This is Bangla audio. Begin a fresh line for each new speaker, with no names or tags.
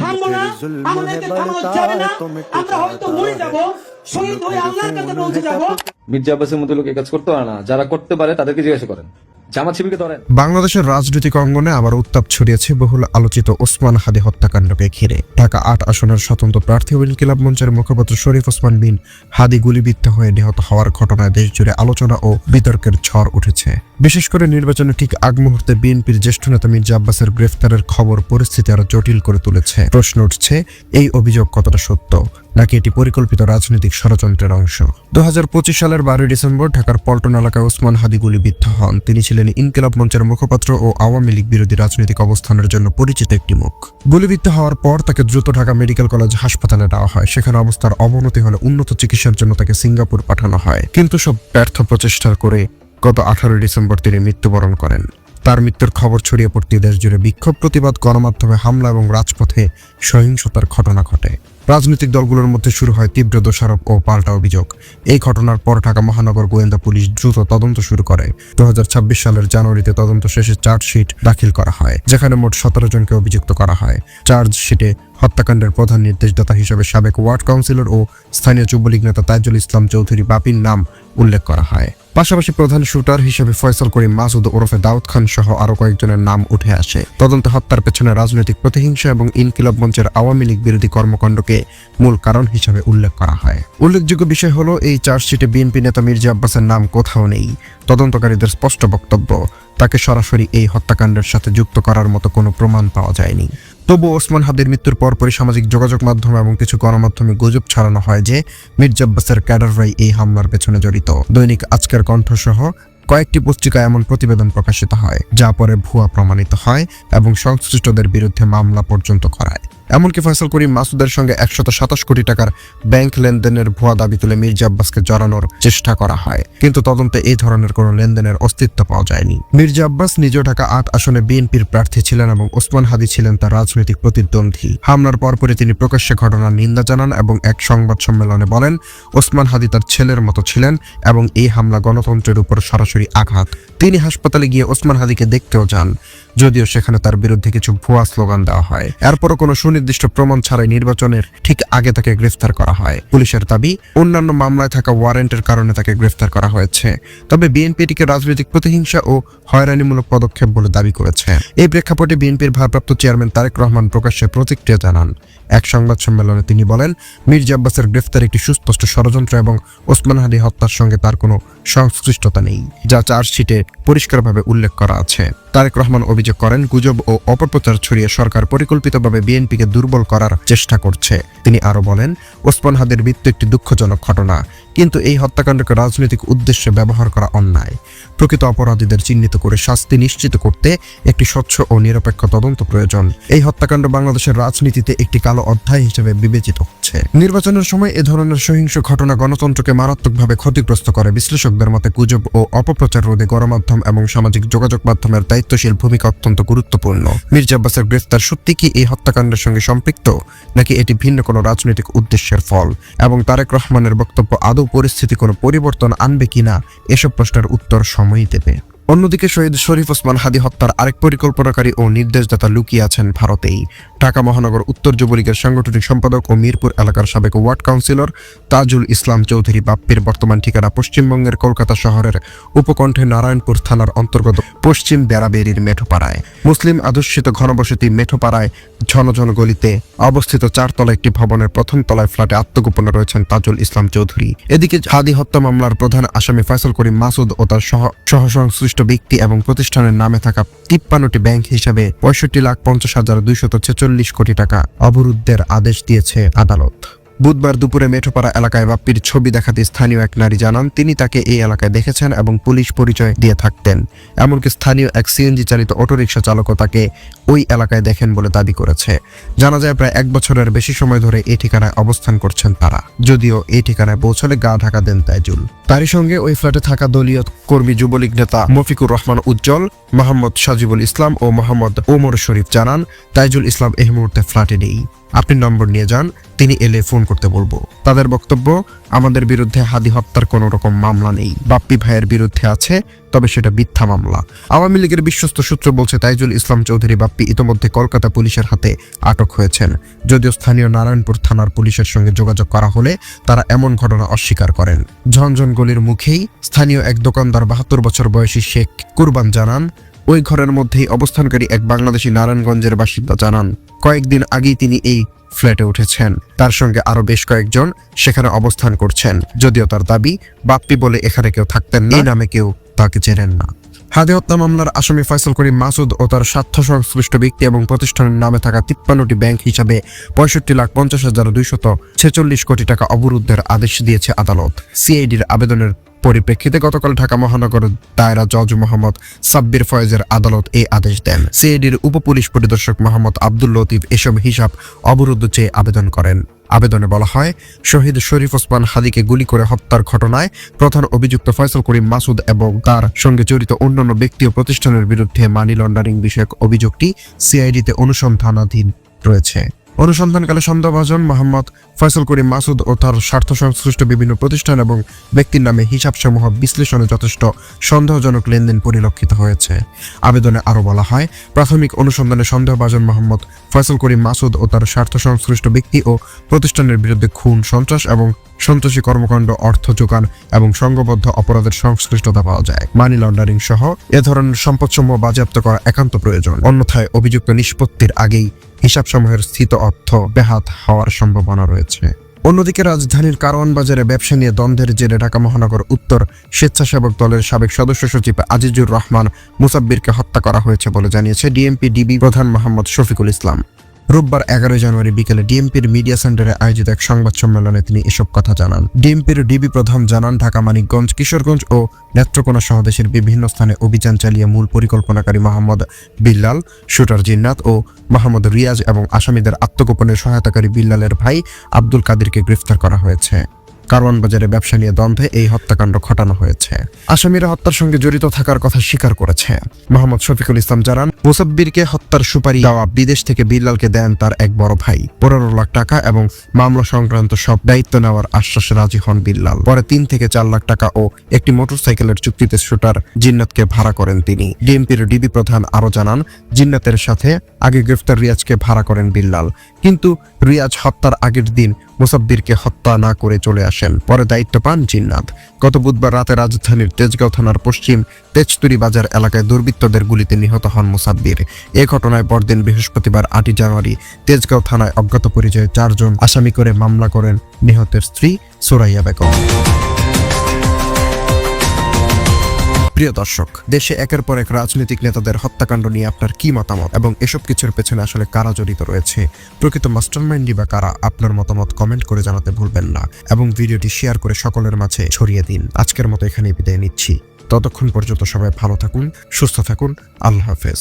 থামবো না আমাদেরকে থামানো যাবে না। আমরা হয়তো মরে যাব শহীদ হয়ে আল্লাহর কাছে পৌঁছে যাব।
মির্জা আব্বাসের মতো লোক কাজ করতে পারে না। যারা করতে পারে তাদেরকে জিজ্ঞাসা করেন।
বাংলাদেশের রাজনৈতিক অঙ্গনে আবার উত্তাপ ছড়িয়েছে বহুল আলোচিত ওসমান হাদি হত্যাকাণ্ডকে ঘিরে। ঢাকা আট আসনের স্বতন্ত্র প্রার্থী ইনকিলাব মঞ্চের মুখপাত্র শরীফ ওসমান বিন হাদি গুলিবিদ্ধ হয়ে নিহত হওয়ার ঘটনায় দেশজুড়ে আলোচনা ও বিতর্কের ঝড় উঠেছে। বিশেষ করে নির্বাচনে ঠিক আগ মুহূর্তে বিএনপির জ্যেষ্ঠ নেতা মির্জা আব্বাসের গ্রেফতারের খবর পরিস্থিতি আরও জটিল করে তুলেছে। প্রশ্ন উঠছে, এই অভিযোগ কতটা সত্য? নাকি এটি পরিকল্পিত রাজনৈতিক ষড়যন্ত্রের অংশ? দু হাজার পঁচিশ সালের বারোই ডিসেম্বর ঢাকার পল্টন এলাকায় ওসমান হাদি গুলিবিদ্ধ হন। তিনি ছিলেন ইনকিলাব মঞ্চের মুখপাত্র ও আওয়ামী লীগ বিরোধী রাজনৈতিক অবস্থানের জন্য পরিচিত একটি মুখ। গুলিবিদ্ধ হওয়ার পর তাকে দ্রুত ঢাকা মেডিকেল কলেজ হাসপাতালে নেওয়া হয়। সেখানে অবস্থার অবনতি হলে উন্নত চিকিৎসার জন্য তাকে সিঙ্গাপুর পাঠানো হয়। কিন্তু সব ব্যর্থ প্রচেষ্টা করে গত আঠারোই ডিসেম্বর তিনি মৃত্যুবরণ করেন। তার মৃত্যুর খবর ছড়িয়ে পড়তে দেশ জুড়ে বিক্ষোভ প্রতিবাদ, গণমাধ্যমে হামলা এবং রাজপথে সহিংসতার ঘটনা ঘটে। রাজনৈতিক দলগুলোর মধ্যে শুরু হয় তীব্র দোষারোপ ও পাল্টা অভিযোগ। এই ঘটনার পর ঢাকা মহানগর গোয়েন্দা পুলিশ দ্রুত তদন্ত শুরু করে। দু হাজার ছাব্বিশ সালের জানুয়ারিতে তদন্ত শেষে চার্জশিট দাখিল করা হয়, যেখানে মোট সতেরো জনকে অভিযুক্ত করা হয়। চার্জশিটে হত্যাকাণ্ডের প্রধান নির্দেশদাতা হিসেবে সাবেক ওয়ার্ড কাউন্সিলর ও স্থানীয় যুবলীগ নেতা তাইজুল ইসলাম চৌধুরী বাপির নাম উল্লেখ করা হয়। পাশাপাশি প্রধান শুটার হিসেবে ফয়সাল করিম, মাসুদ ওরফে দাউদ খান সহ আরও কয়েকজনের নাম উঠে আসে। তদন্ত হত্যার পেছনে রাজনৈতিক প্রতিহিংসা এবং ইনকিলাব মঞ্চের আওয়ামী লীগ বিরোধী কর্মকাণ্ডকে মূল কারণ হিসেবে উল্লেখ করা হয়। উল্লেখযোগ্য বিষয় হলো, এই চার্জশিটে বিএনপি নেতা মির্জা আব্বাসের নাম কোথাও নেই। তদন্তকারীদের স্পষ্ট বক্তব্য তাকে সরাসরি এই হত্যাকাণ্ডের সাথে যুক্ত করার মতো কোনো প্রমাণ পাওয়া যায়নি। তবু ওসমান হাদির মৃত্যুর পরপরই সামাজিক যোগাযোগ মাধ্যম এবং কিছু গণমাধ্যমে গুজব ছড়ানো হয় যে মির্জাব্বাসের ক্যাডাররাই এই হামলার পেছনে জড়িত। দৈনিক আজকের কণ্ঠসহ কয়েকটি পত্রিকায় এমন প্রতিবেদন প্রকাশিত হয়, যা পরে ভুয়া প্রমাণিত হয় এবং সংশ্লিষ্টদের বিরুদ্ধে মামলা পর্যন্ত করায়। এমনকি ফয়সাল করিম মাসুদের সঙ্গে একশত সাতাশ কোটি টাকার ব্যাংক লেনদেনের ভুয়া দাবি তুলে মির্জা আব্বাসকে জড়ানোর চেষ্টা করা হয়। কিন্তু তদন্তে এই ধরনের কোনো লেনদেনের অস্তিত্ব পাওয়া যায়নি। মির্জা আব্বাস নিজেও ঢাকা আট আসনে বিএনপির প্রার্থী ছিলেন এবং ওসমান হাদি ছিলেন তার রাজনৈতিক প্রতিদ্বন্দ্বী। হামলার পরপরই তিনি প্রকাশ্যে ঘটনার নিন্দা জানান এবং এক সংবাদ সম্মেলনে বলেন, ওসমান হাদি তার ছেলের মতো ছিলেন এবং এই হামলা গণতন্ত্রের উপর সরাসরি আঘাত। তিনি হাসপাতালে গিয়ে ওসমান হাদিকে দেখতেও যান। যদিও সেখানে তার বিরুদ্ধে কিছু ভুয়া স্লোগান দেওয়া হয়। এরপরও কোনো সুনির্দিষ্ট প্রমাণ ছাড়াই নির্বাচনের ঠিক আগে তাকে গ্রেফতার করা হয়। পুলিশের দাবি, অন্যান্য মামলায় থাকা ওয়ারেন্টের কারণে তাকে গ্রেফতার করা হয়েছে। তবে বিএনপি এটিকে রাজনৈতিক প্রতিহিংসা ও হয়রানিমূলক পদক্ষেপ বলে দাবি করেছে। এই প্রেক্ষাপটে বিএনপির ভারপ্রাপ্ত চেয়ারম্যান তারেক রহমান প্রকাশ্যে প্রতিক্রিয়া জানান। এক সংবাদ সম্মেলনে তিনি বলেন, মির্জা আব্বাসের গ্রেফতার একটি সুস্পষ্ট ষড়যন্ত্র এবং ওসমান হাদি হত্যার সঙ্গে তার কোনো সংশ্লিষ্টতা নেই, যা চার্জশিটে পরিষ্কারভাবে উল্লেখ করা আছে। তারেক রহমান অভিযোগ করেন, গুজব ও অপপ্রচার ছড়িয়ে সরকার পরিকল্পিতভাবে বিএনপিকে দুর্বল করার চেষ্টা করছে। তিনি আরও বলেন, ওসমান হাদির মৃত্যু একটি দুঃখজনক ঘটনা। কিন্তু এই হত্যাকাণ্ডকে রাজনৈতিক উদ্দেশ্যে ব্যবহার করা অন্যায়। প্রকৃত অপরাধীদের চিহ্নিত করে শাস্তি নিশ্চিত করতে একটি স্বচ্ছ ও নিরপেক্ষ তদন্ত প্রয়োজন। এই হত্যাকাণ্ড বাংলাদেশের রাজনীতিতে একটি কালো অধ্যায় হিসেবে বিবেচিত হচ্ছে। নির্বাচনের সময় এ ধরনের সহিংস ঘটনা গণতন্ত্রকে মারাত্মকভাবে ক্ষতিগ্রস্ত করে। বিশ্লেষকদের মতে গুজব ও অপপ্রচার রোধে গণমাধ্যম এবং সামাজিক যোগাযোগ মাধ্যমের দায়িত্বশীল ভূমিকা অত্যন্ত গুরুত্বপূর্ণ। মির্জা আব্বাসের গ্রেফতার সত্যি কি এই হত্যাকাণ্ডের সঙ্গে সম্পৃক্ত? নাকি এটি ভিন্ন কোনো রাজনৈতিক উদ্দেশ্যের ফল? এবং তারেক রহমানের বক্তব্য আদৌ পরিস্থিতি কোনো পরিবর্তন আনবে কিনা এসব প্রশ্নের উত্তর সময়ই দেবে। অন্যদিকে শহীদ শরীফ ওসমান হাদি হত্যার আরেক পরিকল্পনাকারী ও নির্দেশদাতা লুকিয়ে আছেন ভারতেই। ঢাকা মহানগর উত্তর যুবলীগের সাংগঠনিক সম্পাদক ও মিরপুর এলাকার সাবেক ওয়ার্ড কাউন্সিলর তাজুল ইসলাম চৌধুরী বাপ্পির বর্তমান ঠিকানা পশ্চিমবঙ্গের কলকাতা শহরের উপকণ্ঠে নারায়ণপুর থানার অন্তর্গত পশ্চিম বেড়াবেরির মেঠোপাড়ায়। মুসলিম আদর্শিত ঘনবসতি মেঠোপাড়ায় ঝনঝন গলিতে অবস্থিত চারতলা একটি ভবনের প্রথম তলায় ফ্ল্যাটে আত্মগোপনে রয়েছেন তাজুল ইসলাম চৌধুরী। এদিকে হাদি হত্যা মামলার প্রধান আসামি ফয়সাল করিম মাসুদ ও তার সহ সহসংশ্লিষ্ট ব্যক্তি এবং প্রতিষ্ঠানের নামে থাকা তিপ্পান্নটি ব্যাংক হিসাবে পঁয়ষট্টি লাখ পঞ্চাশ হাজার দুইশত ছেচল্লিশ কোটি টাকা অবরুদ্ধের আদেশ দিয়েছে আদালত। বুধবার দুপুরে মেঠোপাড়া এলাকায় বাপ্পির ছবি দেখাতে স্থানীয় এক নারী জানান, তিনি তাকে এই এলাকায় দেখেছেন এবং পুলিশ পরিচয় দিয়ে থাকতেন। এমনকি স্থানীয় এক সিএনজি চালিত অটোরিকশা চালকও তাকে ওই এলাকায় দেখেন বলে দাবি করেছে। জানা যায়, প্রায় এক বছরের বেশি সময় ধরে এই ঠিকানায় অবস্থান করছেন তারা। যদিও এই ঠিকানায় পৌঁছলে গা ঢাকা দেন তাইজুল। তারই সঙ্গে ওই ফ্ল্যাটে থাকা দলীয় কর্মী যুবলীগ নেতা মফিকুর রহমান উজ্জ্বল, মোহাম্মদ সাজিবুল ইসলাম ও মোহাম্মদ ওমর শরীফ জানান, তাইজুল ইসলাম এই মুহূর্তে ফ্ল্যাটে নেই। আপনি নম্বর নিয়ে যান, তিনি এলে ফোন করতে বলব। তাদের বক্তব্য, আমাদের বিরুদ্ধে হাদি হত্যার কোনো রকম মামলা নেই। বাপ্পি ভাইয়ের বিরুদ্ধে আছে, তবে সেটা মিথ্যা মামলা। আওয়ামী লীগের বিশ্বস্ত সূত্র বলছে, তাইজুল ইসলাম চৌধুরী বাপ্পি ইতোমধ্যে কলকাতা পুলিশের হাতে আটক হয়েছেন। যদিও স্থানীয় নারায়ণপুর থানার পুলিশের সঙ্গে যোগাযোগ করা হলে তারা এমন ঘটনা অস্বীকার করেন। ঝনঝন গলির মুখেই স্থানীয় এক দোকানদার বাহাত্তর বছর বয়সী শেখ কুরবান জানান, ওই ঘরের মধ্যেই অবস্থানকারী এক বাংলাদেশি নারায়ণগঞ্জের বাসিন্দা জানান কয়েকদিন আগেই তিনি এই ফ্ল্যাটে উঠেছেন। তার সঙ্গে আরও বেশ কয়েকজন সেখানে অবস্থান করছেন। যদিও তার দাবি, বাপ্পি বলে এখানে কেউ থাকতেন এই নামে কেউ তাকে চেনেন না। হাদে হত্যা মামলার আসামি ফয়সল করিম মাসুদ ও তার স্বার্থ সংশ্লিষ্ট ব্যক্তি এবং প্রতিষ্ঠানের নামে থাকা তিপ্পান্নটি ব্যাংক হিসাবে পঁয়ষট্টি লাখ পঞ্চাশ হাজার দুইশত ছেচল্লিশ কোটি টাকা অবরুদ্ধের আদেশ দিয়েছে আদালত। সিআইডির আবেদনের পরিপ্রেক্ষিতে গতকাল ঢাকা মহানগর দায়রা জজ মোহাম্মদ সাব্বির ফয়েজের আদালত এই আদেশ দেন। সিআইডির উপপুলিশ পরিদর্শক মোহাম্মদ আব্দুল লতিফ এসব হিসাব অবরুদ্ধ চেয়ে আবেদন করেন। আবেদনে বলা হয়, শহীদ শরীফ ওসমান হাদিকে গুলি করে হত্যার ঘটনায় প্রধান অভিযুক্ত ফয়সল করিম মাসুদ এবং তার সঙ্গে জড়িত অন্যান্য ব্যক্তি ও প্রতিষ্ঠানের বিরুদ্ধে মানি লন্ডারিং বিষয়ক অভিযোগটি সিআইডিতে অনুসন্ধানাধীন রয়েছে। অনুসন্ধানকালে সন্দেহভাজন মোহাম্মদ ফয়সল করিম মাসুদ ও তার স্বার্থ সংশ্লিষ্ট বিভিন্ন প্রতিষ্ঠান এবং ব্যক্তির নামে হিসাবসমূহ বিশ্লেষণে যথেষ্ট সন্দেহজনক লেনদেন পরিলক্ষিত হয়েছে। আবেদনে আরও বলা হয়, প্রাথমিক অনুসন্ধানে সন্দেহভাজন মোহাম্মদ ফয়সল করিম মাসুদ ও তার স্বার্থ সংশ্লিষ্ট ব্যক্তি ও প্রতিষ্ঠানের বিরুদ্ধে খুন, সন্ত্রাস এবং সন্ত্রাসী কর্মকাণ্ড, অর্থ যোগান এবং সংঘবদ্ধ অপরাধের সংশ্লিষ্টতা পাওয়া যায়। মানি লন্ডারিং সহ এ ধরনের সম্পদসমূহ বাজেয়াপ্ত করা একান্ত প্রয়োজন। অন্যথায় অভিযুক্ত নিষ্পত্তির আগেই হিসাবসমূহের স্থিত অর্থ ব্যাহাত হওয়ার সম্ভাবনা রয়েছে। অন্যদিকে রাজধানীর কারওয়ান বাজারে ব্যবসা নিয়ে দ্বন্দ্বের জেরে ঢাকা মহানগর উত্তর স্বেচ্ছাসেবক দলের সাবেক সদস্য সচিব আজিজুর রহমান মুসাব্বিরকে হত্যা করা হয়েছে বলে জানিয়েছে ডিএমপি ডিবি প্রধান মোহাম্মদ শফিকুল ইসলাম। রোববার এগারোই জানুয়ারি বিকেলে ডিএমপির মিডিয়া সেন্টারে আয়োজিত এক সংবাদ সম্মেলনে তিনি এসব কথা জানান। ডিএমপির ডিবি প্রধান জানান, ঢাকা, মানিকগঞ্জ, কিশোরগঞ্জ ও নেত্রকোনা সহ দেশের বিভিন্ন স্থানে অভিযান চালিয়ে মূল পরিকল্পনাকারী মোহাম্মদ বিল্লাল, শুটার জিন্নাত ও মোহাম্মদ রিয়াজ এবং আসামিদের আত্মগোপনে সহায়তাকারী বিল্লালের ভাই আব্দুল কাদিরকে গ্রেফতার করা হয়েছে। কারওয়ান বাজারে ব্যবসা নিয়ে দ্বন্দ্বে এই হত্যাকাণ্ড ঘটানো হয়েছে। আসামিরা হত্যার সঙ্গে জড়িত থাকার কথা স্বীকার করেছে। মোহাম্মদ শফিকুল ইসলাম জানান, মুসাব্বিরকে হত্যার সুপারি দেওয়া বিদেশ থেকে বিল্লালকে দেন তার এক বড় ভাই। পনেরো লাখ টাকা এবং মামলা সংক্রান্ত সব দায়িত্ব নেওয়ার আশ্বাসে রাজি হন বিল্লাল। পরে তিন থেকে চার লাখ টাকা ও একটি মোটরসাইকেলের চুক্তিতে শুটার জিন্নাতকে ভাড়া করেন তিনি। ডিএমপির ডিবি প্রধান আরও জানান, জিন্নাতের সাথে আগে গ্রেফতার রিয়াজকে ভাড়া করেন বিল্লাল। কিন্তু রিয়াজ হত্যার আগের দিন মুসাব্বিরকে হত্যা না করে চলে আসেন। পরে দায়িত্ব পান জিন্নাত। গত বুধবার রাতে রাজধানীর তেজগাঁও থানার পশ্চিম তেজতুরি বাজার এলাকায় দুর্বৃত্তদের গুলিতে নিহত হন মুসাব্বির। এ ঘটনায় পরদিন বৃহস্পতিবার আটই জানুয়ারি তেজগাঁও থানায় অজ্ঞাত পরিচয়ে চারজন আসামি করে মামলা করেন নিহতের স্ত্রী সোরাইয়া বেগম। প্রিয় দর্শক, দেশে একের পর এক রাজনৈতিক নেতাদের হত্যাকাণ্ড নিয়ে আপনার কি মতামত এবং এসব কিছুর পেছনে আসলে কারা জড়িত রয়েছে? প্রকৃত মাস্টারমাইন্ডই বা কারা? আপনার মতামত কমেন্ট করে জানাতে ভুলবেন না এবং ভিডিওটি শেয়ার করে সকলের মাঝে ছড়িয়ে দিন। আজকের মতো এখানে বিদায় নিচ্ছি। ততক্ষণ পর্যন্ত সবাই ভালো থাকুন, সুস্থ থাকুন। আল্লাহ হাফেজ।